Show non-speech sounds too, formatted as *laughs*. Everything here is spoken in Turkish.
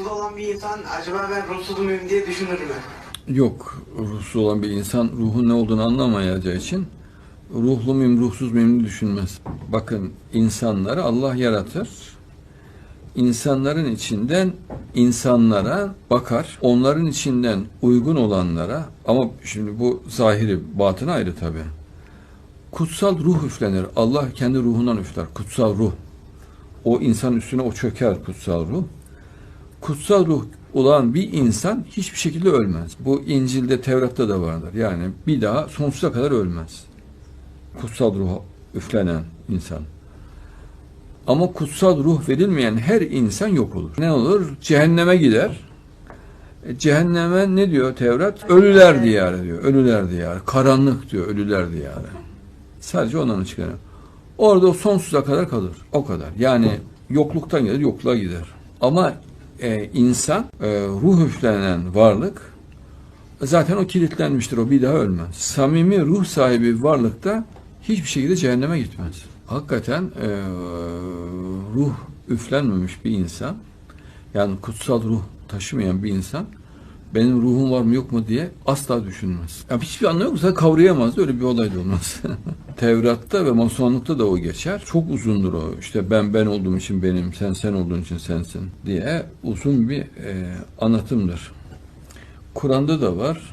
ruhsuz olan bir insan acaba ben ruhsuz muyum diye düşünür mü? Yok, ruhsuz olan bir insan ruhun ne olduğunu anlamayacağı için ruhlu muyum, ruhsuz muyum düşünmez. Bakın insanları Allah yaratır. İnsanların içinden insanlara bakar. Onların içinden uygun olanlara ama şimdi bu zahiri, batını ayrı tabi. Kutsal ruh üflenir. Allah kendi ruhundan üfler. Kutsal ruh. O insan üstüne o çöker kutsal ruh kutsal ruh olan bir insan hiçbir şekilde ölmez. Bu İncil'de, Tevrat'ta da vardır. Yani bir daha sonsuza kadar ölmez. Kutsal ruh üflenen insan. Ama kutsal ruh verilmeyen her insan yok olur. Ne olur? Cehenneme gider. E, cehenneme ne diyor Tevrat? Ölüler diyarı diyor. Ölüler diyarı. Karanlık diyor. Ölüler diyarı. Sadece ondan çıkarıyor. Orada sonsuza kadar kalır. O kadar. Yani yokluktan gelir, yokluğa gider. Ama e, insan, e, ruh üflenen varlık zaten o kilitlenmiştir. O bir daha ölmez. Samimi ruh sahibi varlıkta hiçbir şekilde cehenneme gitmez. Hakikaten e, ruh üflenmemiş bir insan, yani kutsal ruh taşımayan bir insan benim ruhum var mı yok mu diye asla düşünmez. Ya hiçbir anlamı yok. Kavrayamaz. Öyle bir olay da olmaz. *laughs* Tevrat'ta ve Masonluk'ta da o geçer. Çok uzundur o. İşte ben ben olduğum için benim, sen sen olduğun için sensin diye uzun bir e, anlatımdır. Kur'an'da da var.